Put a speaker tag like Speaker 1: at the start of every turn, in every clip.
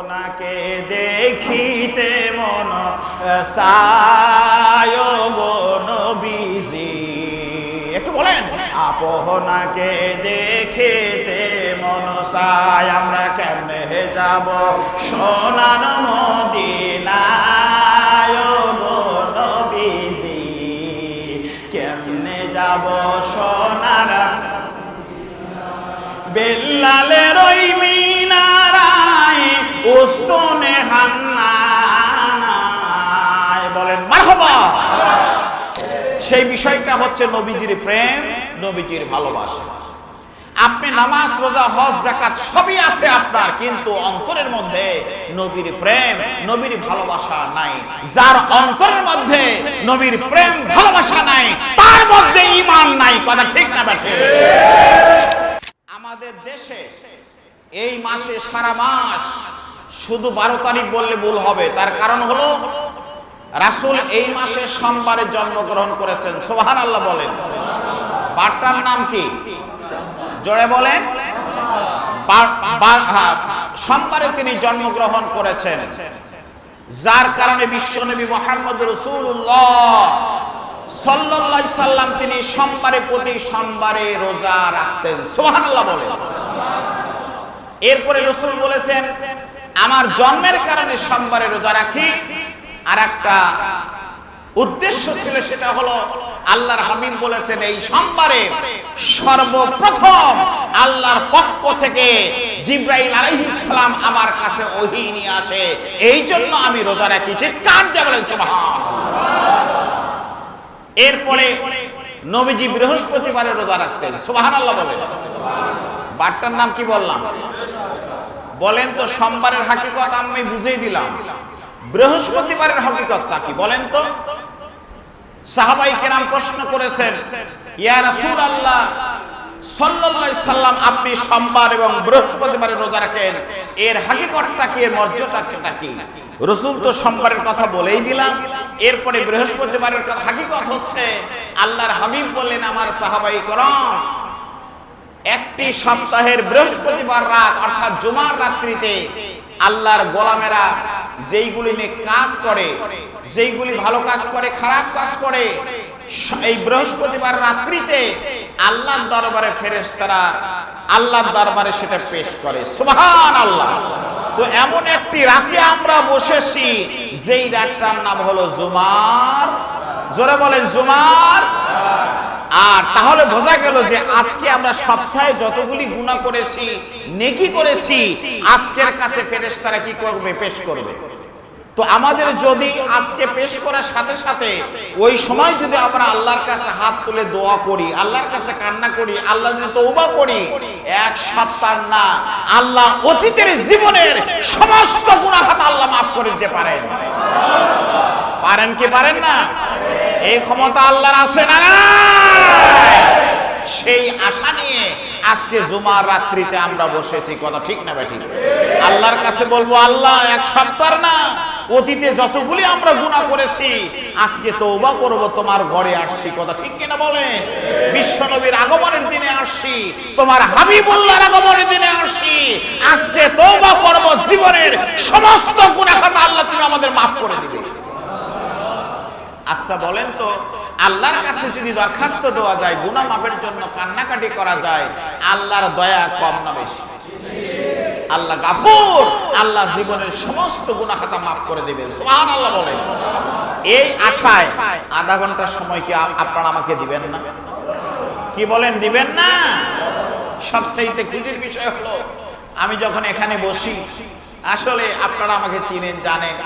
Speaker 1: আপনাকে দেখিতে মন সায় নবীজি একটু বলেন। আপনাকে দেখিতে মন সায় আমরা কেমনে যাব? সোনার মদিনায় নবীজি কেমনে যাব সোনার? বেল্লালের হান্নায় বলেন, মারহাবা! সেই বিষয়টা হচ্ছে নবীজির প্রেম, নবীজির ভালোবাসা। আপনি নামাজ, রোজা, হজ জাকাত সবই আছে আপনার, কিন্তু অন্তরের মধ্যে নবীর প্রেম, নবীর ভালোবাসা নাই। যার অন্তরের মধ্যে নবীর প্রেম, ভালোবাসা নাই, তার মধ্যে ঈমান নাই। কথা ঠিক না ব্যাঠে? আমাদের দেশে এই মাসে সারা মাস শুধু বারো তারিখ বললে ভুল হবে। তার কারণ হলো, রাসূল এই মাসে সোমবারে জন্মগ্রহণ করেছেন। সোহান আল্লাহ বলেন। বারটার নাম কি? জোরে বলেন। বার- বার- সোমবারে তিনি জন্মগ্রহণ করেছেন। যার কারণে বিশ্বনবী মোহাম্মদ রসুল্লাহ সাল্লাল্লাহু সাল্লাম তিনি সোমবারে প্রতি সোমবারে রোজা রাখতেন। সুবহানাল্লাহ বলেন। এরপরে রসুল বলেছেন আমার জন্মের কারণে সোমবারে রোজা রাখি। আর একটা উদ্দেশ্য ছিল সেটা হলো, আল্লাহর হাবিব বলেছেন, এই সোমবারে সর্বপ্রথম আল্লাহর পক্ষ থেকে জিব্রাইল আলাইহিস সালাম আমার কাছে ওহী নিয়ে আসে। এই জন্য আমি রোজা রাখি। চিৎকার দিয়ে বলেন সুবহান এরপরে নবীজি বৃহস্পতিবারে রোজা রাখতেন। সুবহানাল্লাহ বলেন। বারটার নাম কি বললাম? বলেন তো সোমবারের হাকিকত আমি বুঝিয়ে দিলাম। বৃহস্পতিবারের হাকিকতটা কি বলেন তো? সাহাবাই কেরাম প্রশ্ন করেছেন, ইয়া রাসূলুল্লাহ, সাল্লাল্লাহু সাল্লাম, আপনি সোমবার এবং বৃহস্পতিবারে রোজা রাখেন। এর হাকিকতটা কি, এর মর্যাদাটা কি? রসুল তো সোমবারের কথা বলেই দিলাম। এরপরে বৃহস্পতিবারের কথা হাকিকত হচ্ছে, আল্লাহর হাবিব বললেন, আমার সাহাবাই করম একটি সপ্তাহের বৃহস্পতিবার রাত, অর্থাৎ জুমার রাত্রিতে আল্লাহর গোলামেরা যেইগুলি নিয়ে কাজ করে, যেইগুলি ভালো কাজ করে, খারাপ কাজ করে এই বৃহস্পতিবার রাত্রিতে আল্লাহর দরবারে ফেরেশতারা আল্লাহর দরবারে সেটা পেশ করে। সুবহান আল্লাহ তো এমন একটি রাতে আমরা বসেছি, যেই রাতটার নাম হলো জুমার। জোরে বলেন, জুমার। আর তাহলে বোঝা গেল যে আজকে আমরা সপ্তাহে যতগুলি গুণা করেছি, নেকি করেছি, আজকের কাছে ফেরেস তারা কি করবে? পেশ করবে। তো আমাদের যদি আজকে পেশ করার সাথে সাথে ওই সময় যদি আমরা আল্লাহর কাছে হাত তুলে দোয়া করি, আল্লাহর কাছে কান্না করি, আল্লাহ যদি তৌবা করি, এক সপ্তাহ না, আল্লাহ অতীতের জীবনের সমস্ত গুণাখাত আল্লাহ মাফ করে দিতে পারেন। পারেন কি পারেন না? এই ক্ষমতা আল্লাহর আছে না সেই আশা নিয়ে আজকে জুমার রাত্রিতে আমরা বসেছি, কথা ঠিক না বেটি আল্লাহর কাছে বলব, আল্লাহ এক সপ্তাহ না, অতীতে যতগুলি আমরা গুনাহ করেছি, আজকে তৌবা করব, তোমার ঘরে আসছি, কথা ঠিক কিনা বলেন? বিশ্ব নবীর আগমনের দিনে আসছি, তোমার হাবিবুল্লাহর আগমনের দিনে আসছি, আজকে তৌবা করব, জীবনের সমস্ত গুনাহ খাতা আল্লাহ তুমি আমাদের মাফ করে দিবে। আচ্ছা বলেন তো, আল্লাহর কাছে যদি দরখাস্ত দেওয়া যায়, গুনাহ মাপের জন্য কান্নাকাটি করা যায়, আল্লাহর দয়া কম না বেশি? আল্লাহ গাফুর, আল্লাহ জীবনের সমস্ত গুনাহ খাতা মাফ করে দেবেন। সুবহানাল্লাহ বলেন। এই আশায় আধা ঘণ্টার সময় কি আপনারা আমাকে দিবেন না? কি বলেন, দিবেন না? সবচেয়ে খুশির বিষয় হলো, আমি যখন এখানে বসি, আসলে আপনারা আমাকে চিনেন, জানেন।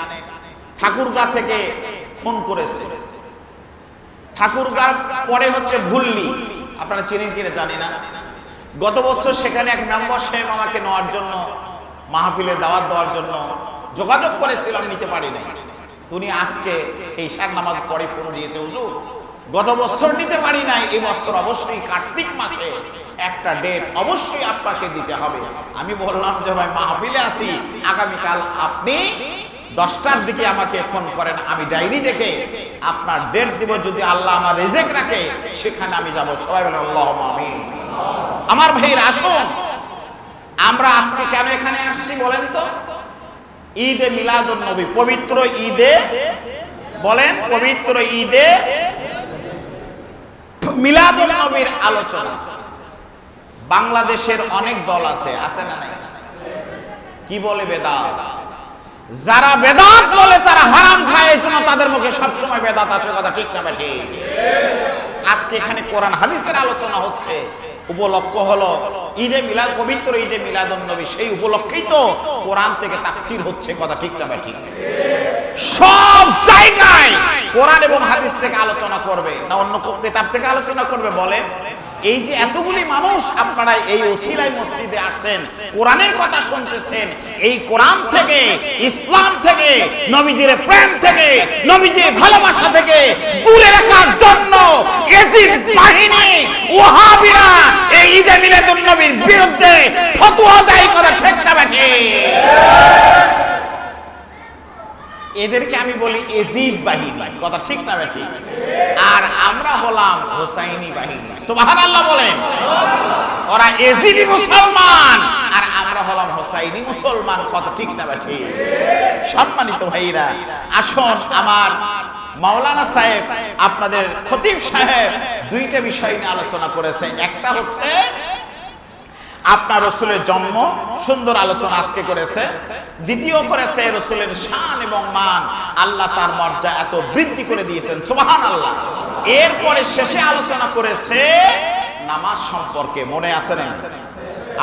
Speaker 1: ঠাকুরগা থেকে ফোন করেছে। ঠাকুরগার পরে হচ্ছে ভুল্লি আপনারা চিনেন কিনা জানি না। গত বছর সেখানে এক মেম্বার সাহেব আমাকে নেওয়ার জন্য, মাহফিলে দাওয়াত দেওয়ার জন্য যোগাযোগ করেছিলাম নিতে পারি না উনি আজকে এই সার নামাজ পরে ফোন দিয়েছে, হুজুর। গত বছর নিতে পারি নাই, এই বছর অবশ্যই কার্তিক মাসে একটা ডেট অবশ্যই আপনাকে দিতে হবে। আমি বললাম যে, ভাই, মাহফিলে আসি, আগামীকাল আপনি দশটার দিকে আমাকে ফোন করেন, আমি ডায়েরি দেখে আপনার ডেট দিব, যদি আল্লাহ আমার রেজেক রাখে, সেখানে আমি যাব। সবাই বলে আল্লাহ আমার ভাইয়ের, আসুন। আমরা আজকে কেন এখানে আসছি বলেন তো? ঈদে মিলাদুন নবী, পবিত্র ঈদে, বলেন, পবিত্র ঈদে মিলাদুন নবীর আলোচনা। বাংলাদেশের অনেক দল আছে আছে না কি বলে বেদাত? যারা বেদাত বলে তারা হারাম খায়, এই জন্য তাদের মুখে সবসময় বেদাত আসে কথা ঠিক না বেঠি আজকে এখানে কোরআন হাদিসের আলোচনা হচ্ছে। উপলক্ষ হলো, ঈদে মিলাদ, পবিত্র ঈদে মিলাদুন নবী, সেই উপলক্ষেই তো কোরআন থেকে তাফসীর হচ্ছে, কথা ঠিক না বেঠি সব জায়গায় কোরআন এবং হাদিস থেকে আলোচনা করবে। না অন্য কোন কিতাব থেকে আলোচনা করবে বলে এই যে এতগুলি মানুষ আপনারা এই ওসিলাই মসজিদে আসছেন, কোরআনের কথা শুনতেছেন, এই কোরআন থেকে, ইসলাম থেকে, নবীজির প্রেম থেকে, নবীজির ভালোবাসা থেকে দূরে রাখার জন্য বাহিনী, ওহাবিরা এই ঈদে মিলাদুন নবীর বিরুদ্ধে ফতোয়া দায়ী করে ঠিক না বেঠিক? এদেরকে আমি বলি এজিদ বাহিনী। কথা ঠিক না ঠিক? আর আমরা হলাম হোসাইনি বাহিনী। সুবাহান আল্লাহ বলেন। ওরা এজিদি মুসলমান, আর আমরা হলাম হোসাইনি মুসলমান। কথা ঠিক না ঠিক? সম্মানিত ভাইরা, আসুন আমার মাওলানা সাহেব, আপনাদের খতিব সাহেব দুইটা বিষয় নিয়ে আলোচনা করেছে। একটা হচ্ছে আপনার রসুলের জন্ম, সুন্দর আলোচনা আজকে করেছে। দ্বিতীয় করেছে রসুলের শান এবং মান। আল্লাহ তার মর্যাদা এত বৃদ্ধি করে দিয়েছেন সুবাহান আল্লাহ এরপরে শেষে আলোচনা করেছে নামাজ সম্পর্কে। মনে আছে না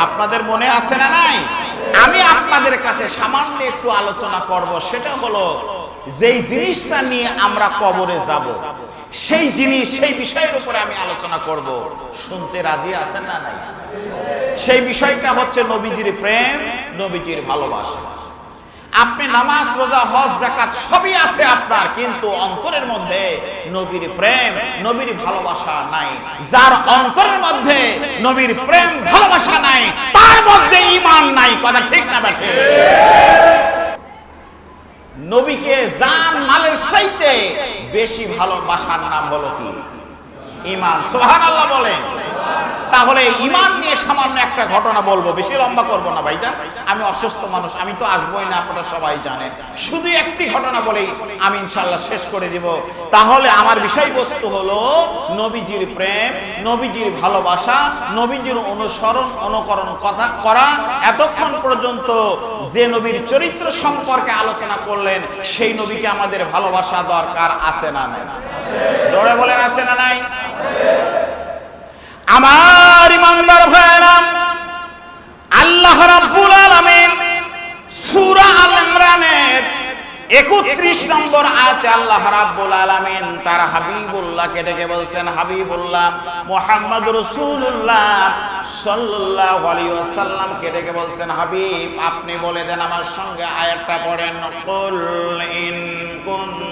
Speaker 1: আপনাদের মনে আছে না নাই? আমি আপনাদের কাছে সামান্য একটু আলোচনা করব, সেটা হলো, যেই জিনিসটা নিয়ে আমরা কবরে যাব সেই জিনিস, সেই বিষয়ের উপরে আমি আলোচনা করব। শুনতে রাজি আছেন না নাই? সেই বিষয়টা হচ্ছে নবীজির প্রেম, নবীজির ভালোবাসা। আপনি নামাজ, রোজা, হজ জাকাত সবই আছে আপনার, কিন্তু অন্তরের মধ্যে নবীর প্রেম, নবীর ভালোবাসা নাই। যার অন্তরের মধ্যে নবীর প্রেম, ভালোবাসা নাই, তার মধ্যে ইমান নাই। কথা ঠিক না বেঠে নবীকে জান মালের সাইতে বেশি ভালোবাসার নাম হলো কি? ইমান সোহান আল্লাহ বলেন। তাহলে ইমান নিয়ে সামান্য একটা ঘটনা বলব, বেশি লম্বা করব না ভাইজান। আমি অসুস্থ মানুষ, আমি তো আসবোই না, আপনারা সবাই জানেন। শুধু একটি ঘটনা বলেই আমি ইনশাল্লাহ শেষ করে দিব। তাহলে আমার বিষয়বস্তু হলো নবীজির প্রেম, নবীজির ভালোবাসা, নবীজির অনুসরণ, অনুকরণ কথা করা। এতক্ষণ পর্যন্ত যে নবীর চরিত্র সম্পর্কে আলোচনা করলেন, সেই নবীকে আমাদের ভালোবাসা দরকার আছে না নাই? জোরে বলেন, আছে না নাই? আমার ইমানদার ভাইরা আল্লাহ রাব্বুল আলামিন সূরা আল ইমরানের 31 নম্বর আয়াতে আল্লাহ রাব্বুল আলামিন তার হাবিবুল্লাহকে ডেকে বলছেন, হাবিবুল্লাহ, মুহাম্মদ রাসূলুল্লাহ সাল্লাল্লাহু আলাইহি ওয়াসাল্লামকে ডেকে বলছেন, হাবিব, আপনি বলে দেন আমার সঙ্গে আয়াতটা পড়েন। কুল ইন কুনতুম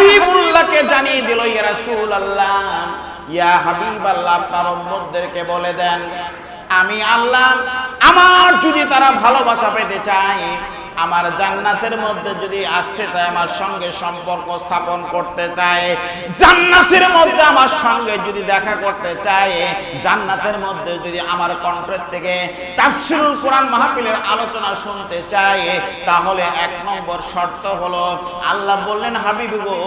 Speaker 1: হাবিবুল্লাহকে জানিয়ে দিল, ইয়া রাসূলুল্লাহ, ইয়া হাবিবাল্লাহ, আপনার উম্মতদেরকে বলে দেন, আমি আল্লাহ, আমার যদি তারা ভালোবাসা পেতে চায় আমার জান্নাতের মধ্যে যদি আসতে চায়, আমার সঙ্গে সম্পর্ক স্থাপন করতে চায়, জান্নাতের মধ্যে আমার সঙ্গে যদি দেখা করতে চায়, জান্নাতের মধ্যে যদি আমার কণ্ঠের থেকে তাফসিরুল কোরআন মাহফিলের আলোচনা শুনতে চায়, তাহলে এক নম্বর শর্ত হলো, আল্লাহ বললেন, হাবিব গো,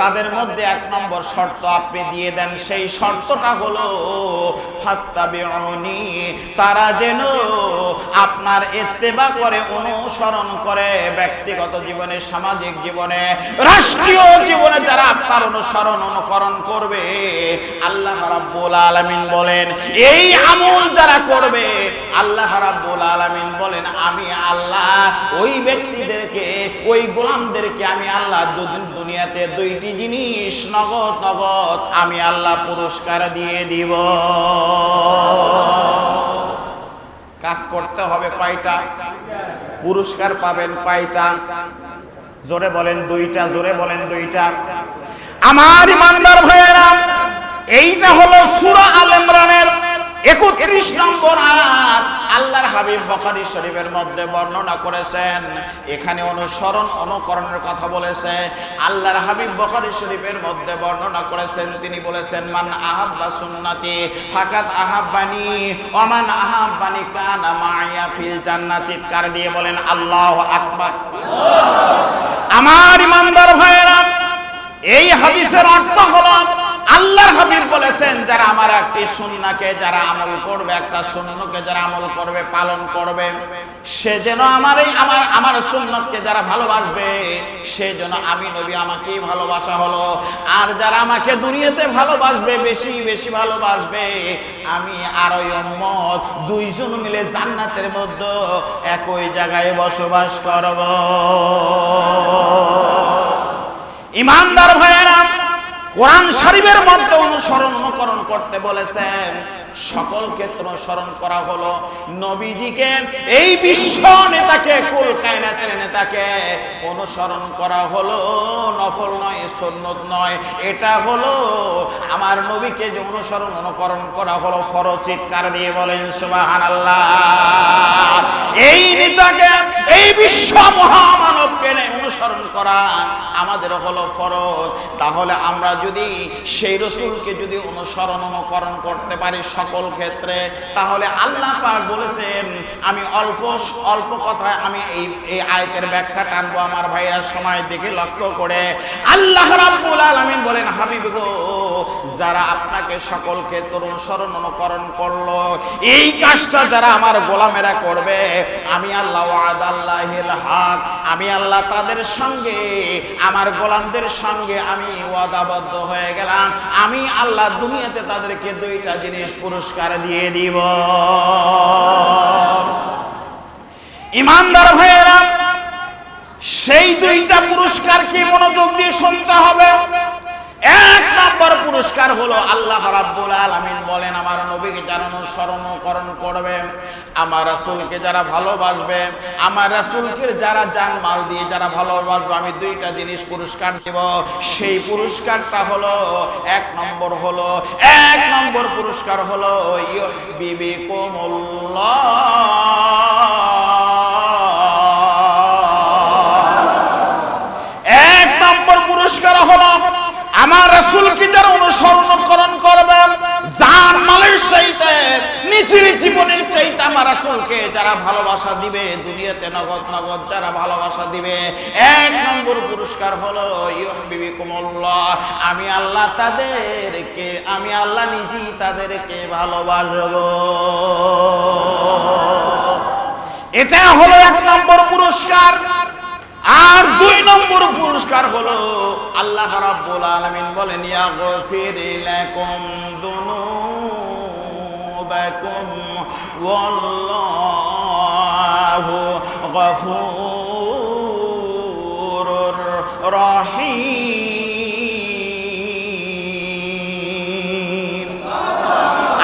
Speaker 1: তাদের মধ্যে এক নম্বর শর্ত আপনি দিয়ে দেন। সেই শর্তটা হলো ফাত্তাবিউনি, তারা যেন আপনার ইত্তেবা করে, অনুসরণ করে ব্যক্তিগত জীবনে, সামাজিক জীবনে, রাষ্ট্রীয় জীবনে যারা আপনার অনুসরণ, অনুকরণ করবে, আল্লাহ রাব্বুল আলামিন বলেন, এই আমল যারা করবে, আল্লাহ রাব্বুল আলামিন বলেন, আমি আল্লাহ ওই ব্যক্তিদেরকে, ওই গোলামদেরকে আমি আল্লাহ দুনিয়াতে দুইটি জিনিস, নগদ নগদ, আমি আল্লাহ পুরস্কার দিয়ে দিব। কাজ করতে হবে কয়টা? পুরস্কার পাবেন কয়টা? জোরে বলেন দুইটা, জোরে বলেন দুইটা। আমার ইমানদার ভাইয়েরা, এইটা হলো সূরা আল ইমরানের 31 নম্বর আয়াত। আল্লাহর হাবিব বখারী শরীফের মধ্যে বর্ণনা করেছেন, এখানে অনুসরণ, অনুকরণের কথা বলেছে। আল্লাহর হাবিব বখারী শরীফের মধ্যে বর্ণনা করেছেন, তিনি বলেছেন, মান আহাব্বা সুন্নতি ফাকাত আহাব্বানি ওমান আহাব্বানি কানা মাইয়া ফিল জান্নাত চিৎকার দিয়ে বলেন, আল্লাহু আকবার। আমার ইমানদার ভাইয়েরা, এই হাদিসের অর্থ হলো আল্লাহর হাবিব বলেছেন, যারা আমার একটি সুন্নাকে যারা আমল করবে, একটা সুন্নকে যারা আমল করবে, পালন করবে, সে যেন আমার এই, আমার আমার সুন্নতকে যারা ভালোবাসবে, সে যেন আমি নবী, আমাকেই ভালোবাসা হলো। আর যারা আমাকে দুনিয়াতে ভালোবাসবে, বেশি বেশি ভালোবাসবে, আমি আর ওই উম্মত দুইজন মিলে জান্নাতের মধ্যে একই জায়গায় বসবাস করব। ইমানদার ভাইয়েরা কোরআন শরীফের মধ্যে অনুসরণ অনুকরণ করতে বলেছেন। সকল ক্ষেত্র অনুসরণ করা হলো। নবীজিকে এই বিশ্ব নেতাকে, কুল কায়নাতের নেতাকে অনুসরণ করা হলো। নফল নয়, সুন্নত নয়। এটা হলো আমার নবীকে যে অনুসরণ, অনুকরণ করা হলো ফরজ চিৎকার দিয়ে বলেন, সুবহানাল্লাহ। এই নেতাকে এই বিশ্ব মহামানবকে অনুসরণ করা আমাদের হলো ফরজ। তাহলে আমরা যদি সেই রসুলকে যদি অনুসরণ অনুকরণ করতে পারি সকল ক্ষেত্রে, তাহলে আল্লাহ পাক বলেছেন, আমি অল্প অল্প কথায় আমি এই এই আয়তের ব্যাখ্যা টানবো আমার ভাইরা সময় দেখে লক্ষ্য করে। আল্লাহ রাব্বুল আলামিন বলেন, হাবিব গো যারা আপনাকে সকল ক্ষেত্রে অনুসরণ অনুকরণ করল, এই কাজটা যারা আমার গোলামেরা করবে, আমি আল্লাহ হক, আমি আল্লাহ তাদের সঙ্গে, আমার গোলামদের সঙ্গে আমি ওয়াদাবদ্ধ হয়ে গেলাম, আমি আল্লাহ দুনিয়াতে তাদেরকে দুইটা জিনিস পুরস্কার দিয়ে দিব। ইমানদার ভাইয়েরা, সেই দুইটা পুরস্কার কি মনোযোগ দিয়ে শুনতে হবে? এক নম্বর পুরস্কার হলো আল্লাহ রাব্বুল আলামিন বলেন, আমার নবীকে যারা অনুসরণকরণ করবে, আমার রাসূলকে যারা ভালোবাসবে, আমার রাসূলকে যারা জান মাল দিয়ে যারা ভালোবাসবে, আমি দুইটা জিনিস পুরস্কার দেব। সেই পুরস্কারটা হলো, এক নম্বর হলো, এক নম্বর পুরস্কার হলো ইউহিব্বিকুমুল্লাহ যারা অনুসরণকরণ করবে। জান মালের চাইতে নিচির জীবনের চাইতে আমার রাসূলকে যারা ভালোবাসা দিবে, দুনিয়াতে নগদ নগদ যারা ভালোবাসা দিবে, এক নম্বর পুরস্কার হলো ইউহিব্বিকুমুল্লাহ। আমি আল্লাহ তাদেরকে, আমি আল্লাহ নিজেই তাদেরকে ভালোবাসব। এটা হলো এক নম্বর পুরস্কার। আর দুই নম্বর পুরস্কার হলো আল্লাহ রাব্বুল আলামিন বলেন ইয়া গফির লাকুম দুনুবাকুম ওয়াল্লাহু গফুরুর রহিম।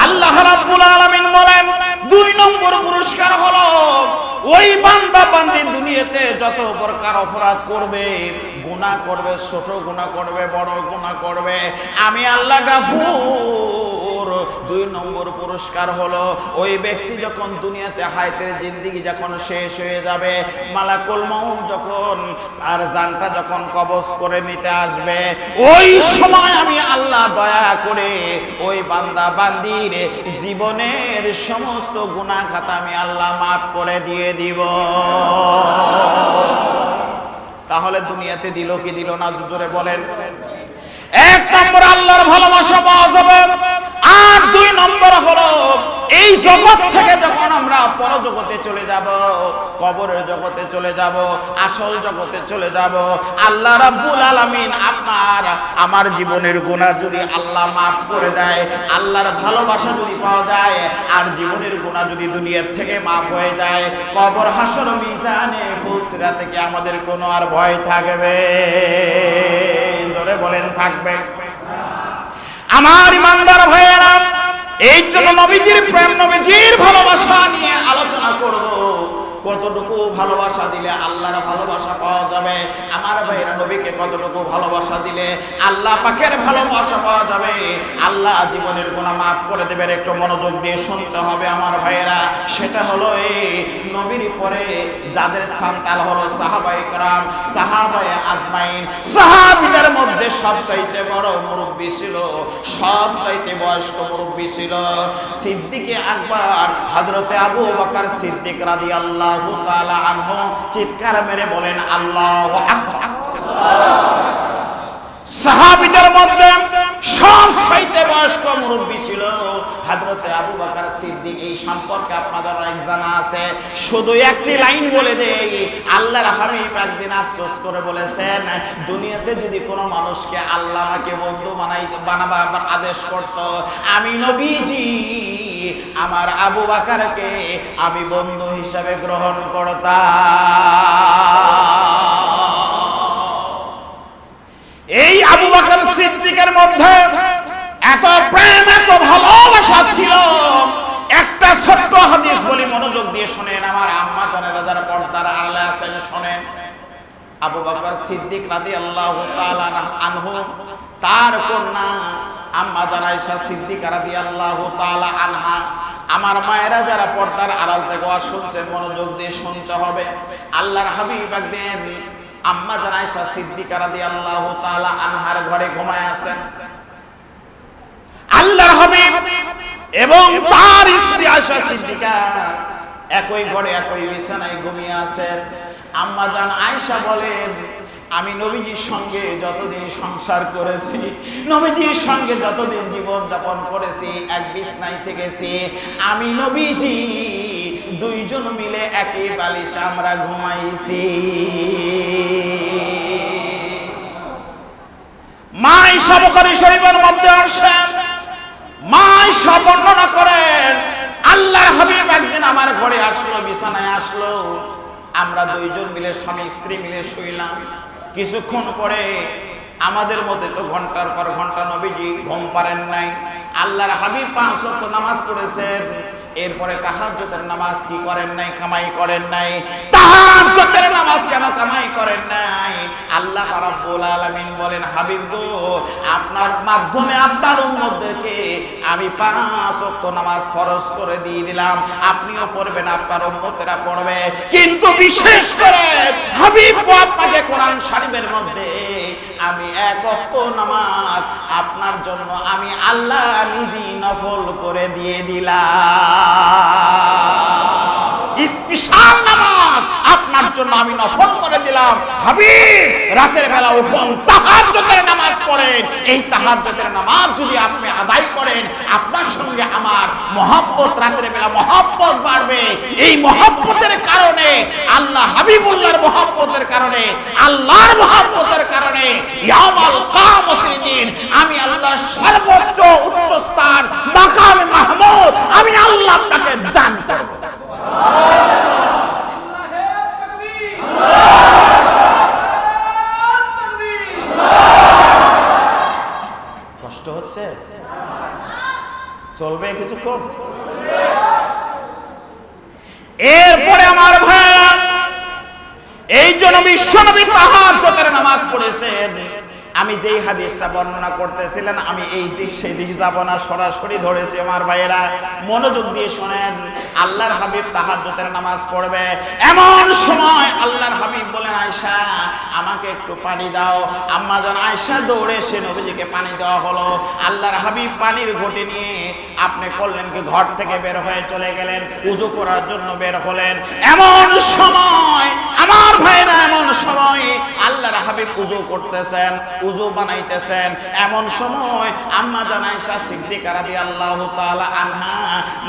Speaker 1: আল্লাহ রাব্বুল আলামিন বলেন, দুই নম্বর পুরস্কার হলো ওই বান্দা বান্দি দুনিয়াতে যত প্রকার অপরাধ করবে গুণা করবে, ছোট গুণা করবে, বড় গুণা করবে। আমি আল্লাহ গাফুর। দুই নম্বর পুরস্কার হলো, ওই ব্যক্তি যখন দুনিয়াতে হায়াতের জিন্দিগি যখন শেষ হয়ে যাবে, মালাকুল মউত যখন আর জানটা যখন কবজ করে নিতে আসবে, ওই সময় আমি আল্লাহ দয়া করে ওই বান্দা বান্দির জীবনের সমস্ত গুনাহ খাতা আমি আল্লাহ মাফ করে দিয়ে দিব। তাহলে দুনিয়াতে দিল কি দিল না, জোরে বলেন। এক নম্বর আল্লাহর ভালোবাসা পাওয়া যাবে। আর দুই নম্বর হলো, এই জগৎ থেকে যখন আমরা পরজগতে চলে যাব, কবরের জগতে চলে যাব, আসল জগতে চলে যাব, আল্লাহ রাব্বুল আলামিন আপনার, আমার জীবনের গুনাহ যদি আল্লাহ মাফ করে দেয়, আল্লাহর ভালোবাসা যদি পাওয়া যায়, আর জীবনের গুনাহ যদি দুনিয়ার থেকে মাফ হয়ে যায়, কবর হাসর মিজানে ফুলসিরা থেকে আমাদের কোনো আর ভয় থাকবে। জোরে বলেন, থাকবে। আমার ইমানদার ভাইয়েরা এই জন্য নবীজির প্রেম নবীজির ভালোবাসা নিয়ে আলোচনা করব। কতটুকু ভালোবাসা দিলে আল্লাহর ভালোবাসা পাওয়া যাবে? আমার ভাইরা নবীকে কতটুকু ভালোবাসা দিলে আল্লাহ পাখের ভালোবাসা পাওয়া যাবে? আল্লাহ জীবনের গুণা মাফ করে দেবেন, একটু মনোযোগ দিয়ে শুনতে হবে আমার ভাইয়েরা। সেটা হলো এই, নবীর পরে যাদের স্থান তার হলো সাহাবাই করাম সাহাবাই আজমাইন। সাহাবিদের মধ্যে সবচাইতে বড় মুরব্বী ছিল, সবচাইতে বয়স্ক মুরব্বী ছিল। সিদ্দিকে আকবর, হযরতে আবু বকর সিদ্দিক রাদিয়াল্লাহু তাআলা আনহু চিৎকার মেরে বলেন, আল্লাহু সাহাবীদের মধ্যে সবচাইতে বয়স্ক মুরব্বী ছিল। আবু সিদ্দিক, এই সম্পর্কে আপনাদের অনেক জানা আছে। শুধু একটি লাইন বলে দেই, আল্লাহর হাবিব একদিন আফসোস করে বলেছেন, দুনিয়াতে যদি কোনো মানুষকে আল্লাহ আমাকে বন্ধু বানাই, বানাবার আদেশ করত, আমি নবীজি, আমার আবু বাকারকে আমি বন্ধু হিসাবে গ্রহণ করতাম এই আবু বকর সিদ্দিকের মধ্যে এত প্রেম, এত ভালোবাসা ছিল। একটা ছোট্ট হাদিস বলি মনোযোগ দিয়ে শোনেন। আমার আম্মা জানেরা যারা পর্দার আড়ালে আছেন, শোনেন। আবু বকর সিদ্দিক রাদিয়াল্লাহু তাআলা আনহু, তার কন্যা আম্মা জানাইশা সিদ্দিক রাদিয়াল্লাহু তাআলা আনহা আমার মায়েরা যারা পর্দার আড়াল থেকে ওয়াজ শুনছেন মনোযোগ দিয়ে শুনতে হবে। আল্লাহর হাবিব একদিন আম্মা জানাইশা সিদ্দিকা রাদিয়াল্লাহু তাআলা আনহার ঘরে ঘুমায় আছেন আল্লাহর হাবিব এবং তার স্ত্রী আয়েশা সিদ্দিকা একই ঘরে একই বিছানায় ঘুমিয়ে আছেন। আম্মা জান আয়েশা বলেন আমি নবীজির সঙ্গে যতদিন সংসার করেছি, নবীজির সঙ্গে যতদিন জীবন যাপন করেছি, এক বিছনায় থেকেছি, আমি নবীজি দুইজন মিলে একই বালিশ আমরা ঘুমাইছি। মাই সবকারী শরীফের মধ্যে আসেন। মাই সব বর্ণনা করেন, আল্লাহর হাবিব একদিন আমার ঘরে আসলো, বিছানায় আসলো। আমরা দুইজন মিলে স্বামী স্ত্রী মিলে শুইলাম। কিছুক্ষণ পরে আমাদের মধ্যে তো ঘণ্টার পর ঘণ্টা নবীজি ঘুম পারেন নাই। আল্লাহর হাবিব পাঁচ নামাজ পড়েছেন। এরপরে তাহাজ্জুদের নামাজ কি করেন নাই, কামাই করেন নাই? তাহাজ্জুদের নামাজ কেন কামাই করেন নাই? আল্লাহ রাব্বুল আলামিন বলেন, হাবিব গো, আপনার মাধ্যমে আপনার উম্মতদেরকে আমি পাঁচ ওয়াক্ত নামাজ ফরজ করে দিয়ে দিলাম। আপনিও পড়বেন, আপনার উম্মতেরা পড়বে। কিন্তু বিশেষ করে হাবিব গো, আপনাকে কোরআন শরীফের মধ্যে আমি এক ওয়াক্ত নামাজ আপনার জন্য আমি আল্লাহ নিজেই নফল করে দিয়ে দিলাম। স্পেশাল নামাজ আপনার জন্য আমি নফল করে দিলাম। হাবিব রাতের বেলা উঠুন তাহাজ্জুদের নামাজ পড়েন। এই তাহাজ্জুদের নামাজ যদি আপনি আদায় করেন, আপনার সঙ্গে আমার মহব্বত রাতের বেলা মহব্বত বাড়বে। এই মহব্বতের কারণে, আল্লাহ হাবিবুল্লাহর মহব্বতের কারণে, আল্লাহর মহব্বতের কারণে ইয়ামাল কিয়ামতের দিন আমি আল্লাহ সর্বোচ্চ উচ্চ স্থান মাকাম মাহমুদ আমি আল্লাহ আপনাকে দান করব কষ্ট হচ্ছে চলবে কিছুক্ষণ? এরপরে আমার ভাইরা এই জন্য বিশ্বনবী চোখের নামাজ পড়েছেন। আমি যেই হাদিসটা বর্ণনা করতেছিলেন, আমি এই দিক সেই দিক যাব না, সরাসরি ধরেছি আমার ভাইয়েরা। মনোযোগ দিয়ে শোনেন, আল্লাহর হাবিব তাহাজ্জুদের নামাজ পড়বে। এমন সময় আল্লাহর হাবিব বলেন আয়সা আমাকে একটু পানি দাও। আম্মা জান আয়সা দৌড়ে সে নবীজিকে পানি দেওয়া হলো। আল্লাহর হাবিব পানির ঘটে নিয়ে আপনি করলেন কি, ঘর থেকে বের হয়ে চলে গেলেন, উজু করার জন্য বের হলেন। এমন সময় আমার ভাইরা এমন সময় আল্লাহর হাবিব উজু করতেছেন, উজু বানাইতেছেন। এমন সময় আম্মা জানাইশা সিদ্দিকা রাদিয়াল্লাহু তাআলা আনহা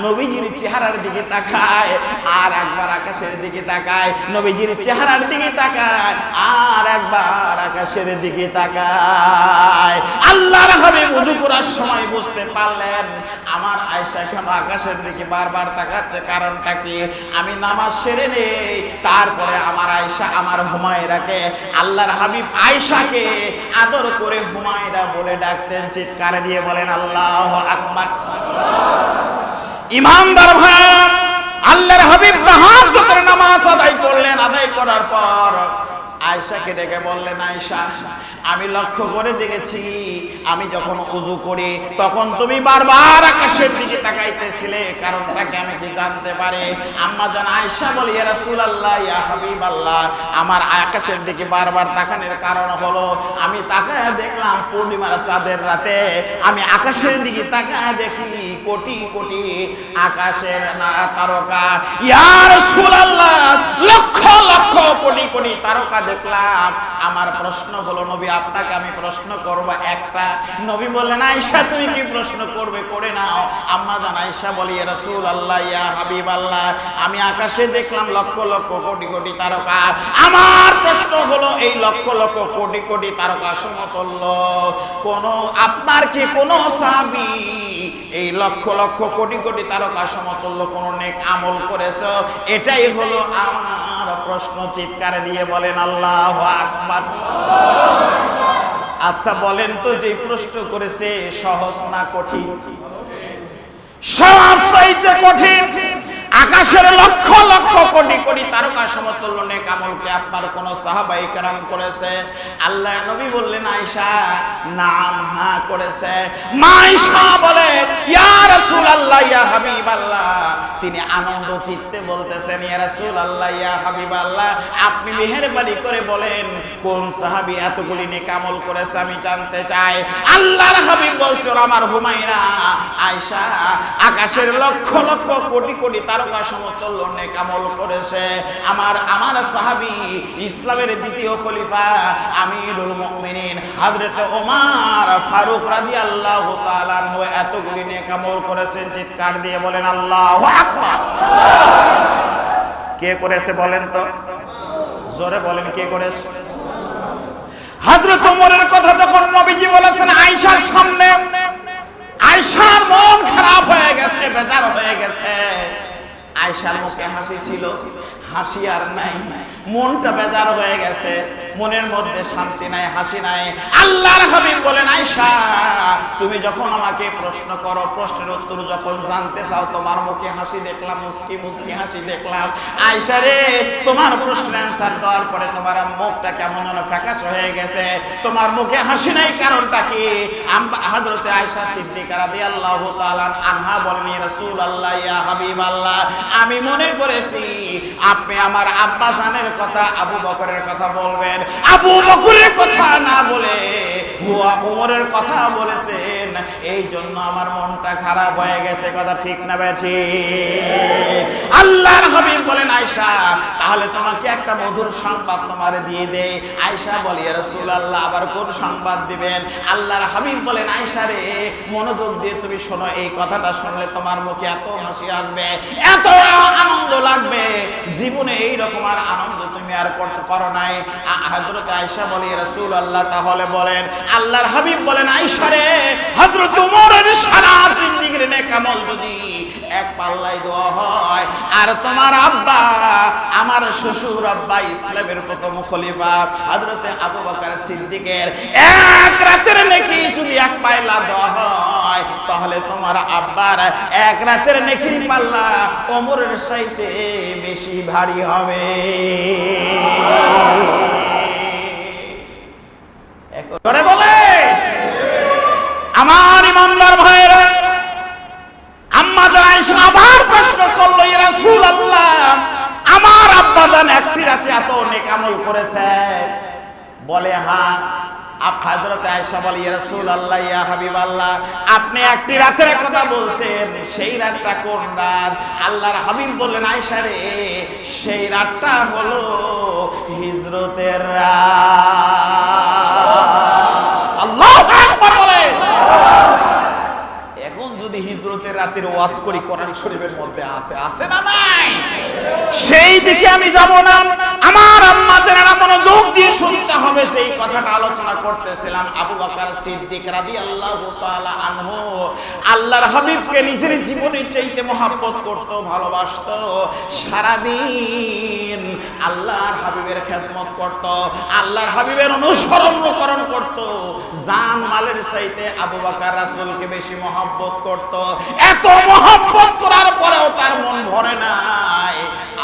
Speaker 1: নবীজির চেহারার দিকে তাকায় আর একবার আকাশের দিকে তাকায়, নবীজির চেহারার দিকে তাকায় আর একবার আকাশের দিকে তাকায়। হাবিব উজু করার সময় বুঝতে পারলেন, আমার আয়েশা কেন আকাশের দিকে বারবার তাকাচ্ছে, কারণটা কি? আমি নামাজ সেরে নেই, তারপরে আমার আয়েশা আমার হুমায়রাকে, আল্লাহর হাবিব আয়সাকে আদর করে হুমায়রা বলে ডাকতেন, চিৎকার দিয়ে বলেন, আল্লাহ আকবার। ইমানদার ভাই আল্লাহর হাবিব তাহাজ্জুদের নামাজ আদায় করলেন, আদায় করার পর আয়েশাকে ডেকে বললেন, আয়েশা, আমি লক্ষ্য করে দেখেছি, আমি যখন উজু করি, তখন তুমি বারবার আকাশের দিকে তাকাইতেছিলে কারণটাকে আমি কি জানতে পারি? আম্মা জান, আয়েশা বলি, ইয়া রাসূলুল্লাহ, ইয়া হাবিবাল্লাহ, আমার আকাশের দিকে বারবার তাকানোর কারণ হলো, আমি তাকায় দেখলাম পূর্ণিমার চাঁদের রাতে, আমি আকাশের দিকে তাকায় দেখি কোটি কোটি আকাশের না তারকা। ইয়া রাসূলুল্লাহ, লক্ষ লক্ষ কোটি কোটি তারকা দেখলাম, আমার প্রশ্ন হলো, নবী, আপনাকে আমি প্রশ্ন করব একটা। নবী বললেন, আয়েশা, তুমি কি প্রশ্ন করবে? করে নাও। আম্মা জান, আয়েশা বলি ইয়া রাসূলুল্লাহ, ইয়া হাবিবাল্লাহ। আমি আকাশে দেখলাম, লক্ষ লক্ষ কোটি কোটি তারকা। আমার প্রশ্ন হলো, এই লক্ষ লক্ষ কোটি কোটি তারকা সমতুল্য কোন আপনার কি কোন সাহাবী এই লক্ষ লক্ষ কোটি কোটি তারকা সমতুল্য কোন নেক আমল করেছ? এটাই হলো আমার প্রশ্ন চিৎকার দিয়ে বলেন, আল্লাহ আকবার। আচ্ছা বলেন তো যে প্রশ্ন করেছে সহজ না কঠিন? সব চাইতে কঠিন। আকাশের লক্ষ লক্ষ কোটি কোটি তারকা সমতুল্য নেক আমলকে আপনার কোন সাহাবাই কেরাম করেছে? আল্লাহ নবী বললেন, আয়েশা, নাম হা করেছে। মা আয়েশা বলে, ইয়া রাসূলুল্লাহ, ইয়া হাবিবাল্লাহ। তিনি আনন্দ চিত্তে বলতেছেন, ইয়া রাসূলুল্লাহ, ইয়া হাবিবাল্লাহ। আপনি মেহেরবানি করে বলেন, কোন সাহাবী এতগুলি নেক আমল করেছে আমি জানতে চাই। আল্লাহর হাবিব বলছেন, আমার হুমায়রা, আয়েশা, আকাশের লক্ষ লক্ষ কোটি কোটি তারকা সমতুল্য নেক আমল করেছে। আমার আমার সাহাবী ইসলামের দ্বিতীয় খলিফা আমিরুল মুমিনিন হযরত ওমর ফারুক রাদিয়াল্লাহু তাআলা আনহু এতগুলি নেক আমল করেছেন, চিৎকার দিয়ে বলেন, আল্লাহু আকবার। কে করেছে বলেন তো? জোরে বলেন, কে করেছে? হযরত ওমরের কথা যখন নবীজি বলেছেন, আয়েশার সামনে, আয়েশার মন খারাপ হয়ে গেছে, বেজার হয়ে গেছে। আয়েশার মুখে হাসি ছিল। হাসি আর নাই। মনটা বেজার হয়ে গেছে। মনের মধ্যে শান্তি নাই, হাসি নাই। আল্লাহর হাবিব বলেন, আয়েশা, তুমি যখন আমাকে প্রশ্ন করো, প্রশ্নের উত্তর যখন জানতে চাও, তোমার মুখে হাসি দেখলাম মুস্কি মুস্কি হাসি দেখলাম। আয়েশা রে, তোমার প্রশ্নের অ্যান্সার দেওয়ার পরে তোমার মুখটা কেমন যেন ফ্যাকাশ হয়ে গেছে। তোমার মুখে হাসি নাই কারণটা কি? হযরতে আয়েশা সিদ্দিকা রাদিয়াল্লাহু তাআলা আনহা বলেন ইয়া রাসূলুল্লাহ, ইয়া হাবিবাল্লাহ, আমি মনে করেছি, আপনি আমার আব্বা জানের কথা, আবু বকরের কথা বলবেন। আবু বকুরের কথা না বলে হুয়া উমরের কথা বলেছেন এই জন্য আমার মনটা খারাপ হয়ে গেছে, কথা ঠিক না বেঠি আল্লাহর হাবিব বলেন, আয়েশা, তাহলে তোমাকে একটা মধুর সংবাদ তোমার দিয়ে দেই। আয়েশা বলি রাসূলুল্লাহ, আবার কোন সংবাদ দিবেন? আল্লাহর হাবিব বলেন, আয়েশা রে, মনোযোগ দিয়ে তুমি শোনো, এই কথাটা শুনলে তোমার মুখে এত হাসি আসবে, এত আনন্দ লাগবে। জীবনে এই রকম আর আনন্দ তুমি আর করতে করো নাই। হযরত আয়েশা বলি রাসূলুল্লাহ, তাহলে বলেন, আল্লাহর হাবিব বলেন, আয়েশা রে হযরত ওমরের সারা জিন্দেগির নেক আমল যদি এক পাল্লাই দেওয়া হয়। আর তোমার আব্বা, আমার শ্বশুর আব্বা, ইসলামের প্রথম খলিফা, হযরতে আবু বকর সিদ্দিকের এক রাতের নেকি যদি এক পাল্লা দেওয়া হয়, তাহলে তোমার আব্বার এক রাতের নেকির পাল্লা ওমরের সাইতে বেশি ভারী হবে। করে বলে। আমার ইমানদার ভাইরা আম্মা জানাইছে আবার প্রশ্ন করল রাসূলুল্লাহ, আমার আব্বা জান একটি রাতে এত নেক আমল করেছে? বলে হ্যাঁ হযরত আয়েশা বলে ইয়া রাসূলুল্লাহ, ইয়া হাবিবাল্লাহ, আপনি একটি রাতের কথা বলছেন, সেই রাতটা কোন রাত? আল্লাহর হাবিব বললেন, আয়েশা রে, সেই রাতটা হলো হিজরতের রাত আল্লাহু আকবার বলে এখন যদি হিজরতের রাতের ওয়াজ করি, কোরআন শরীফের মধ্যে আছে আছে না নাই? সেই দিকে আমি যাব না। আমার আম্মা জেনারা কোনো যোগ দিয়ে শুনতে হবে যে কথাটা আলোচনা করতেছিলাম, আবু বকর সিদ্দিক রাদিয়াল্লাহু তাআলা আনহু। আল্লাহর হাবিবকে নিজের জীবনের চাইতে মহাব্বত করত, ভালোবাসত, সারাদিন আল্লাহর হাবিবের খেদমত করত, আল্লাহর হাবিবের অনুসরণ অনুকরণ করত, জান মালের চাইতে আবু বাকার রাসুলকে বেশি মহাব্বত করত। এত মহাব্বত করার পরেও তার মন ভরে নাই।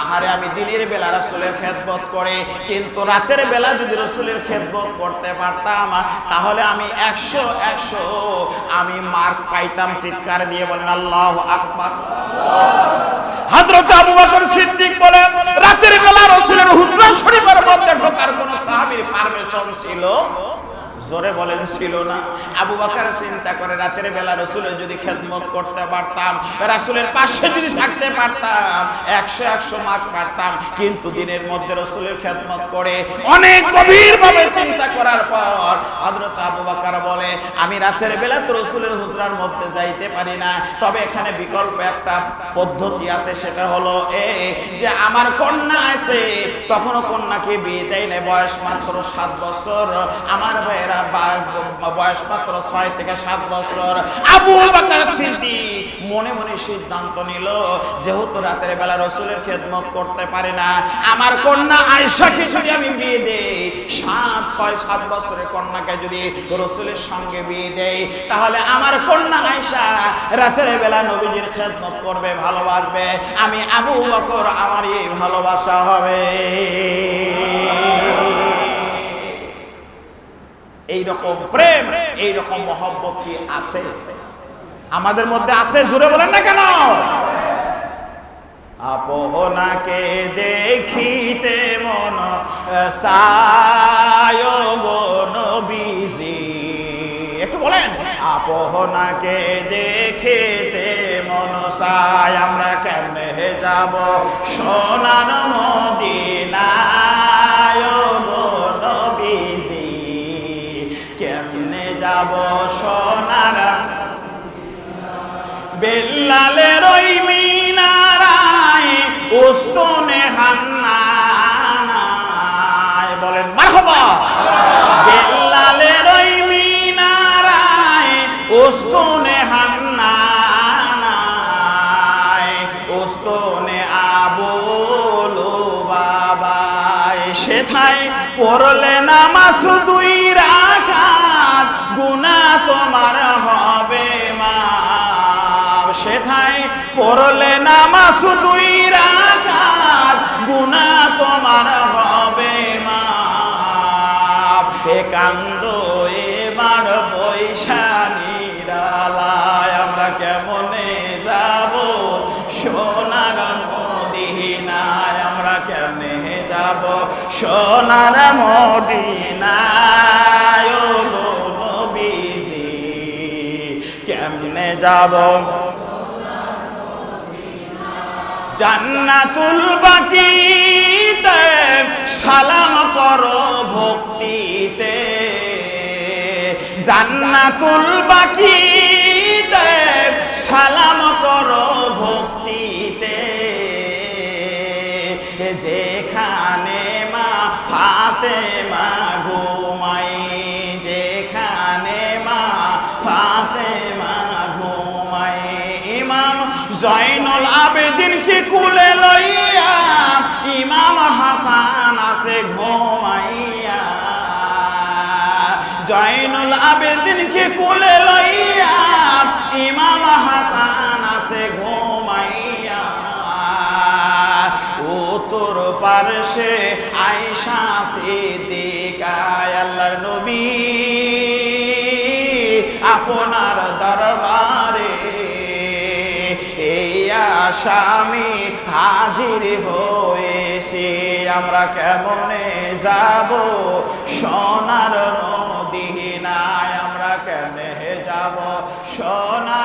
Speaker 1: আহারে আমি দিনের বেলা রাসূলের খেদমত করে, কিন্তু রাতের বেলা যদি রসুলের খেদমত করতে পারতাম, তাহলে আমি একশো একশো, আমি মার্ক পাইতাম চিৎকার দিয়ে বলেন, আল্লাহ আকবার। হযরত আবু বকর সিদ্দিক বলেন, রাতের বেলা রাসূলের হুজরা শরীফের মধ্যে ঢোকার কোন সাহাবীর পারমিশন ছিল? জোরে বলেন, ছিল না। আবু বাকার চিন্তা করে রাতের বেলা রসুলের যদি খেদমত করতে পারতাম, রাসুলের পাশে যদি থাকতে পারতাম, একশো একশো মাস পারতাম, কিন্তু দিনের মধ্যে রসুলের খেদমত করে অনেক গভীর ভাবে চিন্তা করার পর আদ্রতা আবু বাকার বলে আমি রাতের বেলা তো রসুলের হুজরার মধ্যে যাইতে পারি না। তবে এখানে বিকল্প একটা পদ্ধতি আছে, সেটা হলো এ যে আমার কন্যা আছে, তখনও কন্যাকে বিয়ে দেয় না বয়স মাত্র সাত বছর। আমার ভাইয়েরা বয়স মাত্র ছয় থেকে সাত বছর। আবু বাকার সিদ্দিক মনে মনে সিদ্ধান্ত নিল, যেহেতু রাতের বেলা রসুলের খেদমত করতে পারে না, আমার কন্যা আয়েশাকে যদি আমি বিয়ে দেই, সাত, ছয়, সাত বছরের কন্যাকে যদি রসুলের সঙ্গে বিয়ে দেই। তাহলে আমার কন্যা আয়েশা রাতের বেলা নবীজির খেদমত করবে, ভালোবাসবে। আমি আবু বকর আমার এই ভালোবাসা হবে। এই রকম প্রেম এই রকম মহব্বত কি আছে? আমাদের মধ্যে আছে জুড়ে বলেন না কেন? আপনাকে দেখিতে মন সায় গো নবীজি। আপনাকে দেখিতে মন সায় আমরা কেমনে যাব? সোনার মদিনায় কেমনে যাব সোনার? বেল্লালের ওই মিনারায়, উস্তনে হান্নায় বলেন, মারহাবা! পড়লে নামাজ দুই রাখাত গুণা তোমার হবে মা সেথায় পড়লে নামাজ দুই রাখাত গুণা তোমার হবে মা কান্দ সোনার মদিনায় নবীজি, কেমনে যাব? জান্নাতুল বাকিতে সালাম করো ভক্তিতে। জান্নাতুল বাকিতে সালাম করো ভক্তিতে। হাতে মা ঘুমাই, যেখানে মা ফাতে মা ঘুমাই। ইমাম জয়নুল আবেদিন কি কুলে লইয়া, ইমাম হাসান আছে ঘুমাইয়া। জয়নুল আবেদিন কি কুলে লইয়া, ইমাম হাসান আছে উত্তর পার্শ্বে আয়সা সিদ্দিকায় আল্লাহর নবী। আপনার দরবারে এই আসামি হাজির হয়েছে। আমরা কেমনে যাব সোনার নদী কেমনে যাব সোনা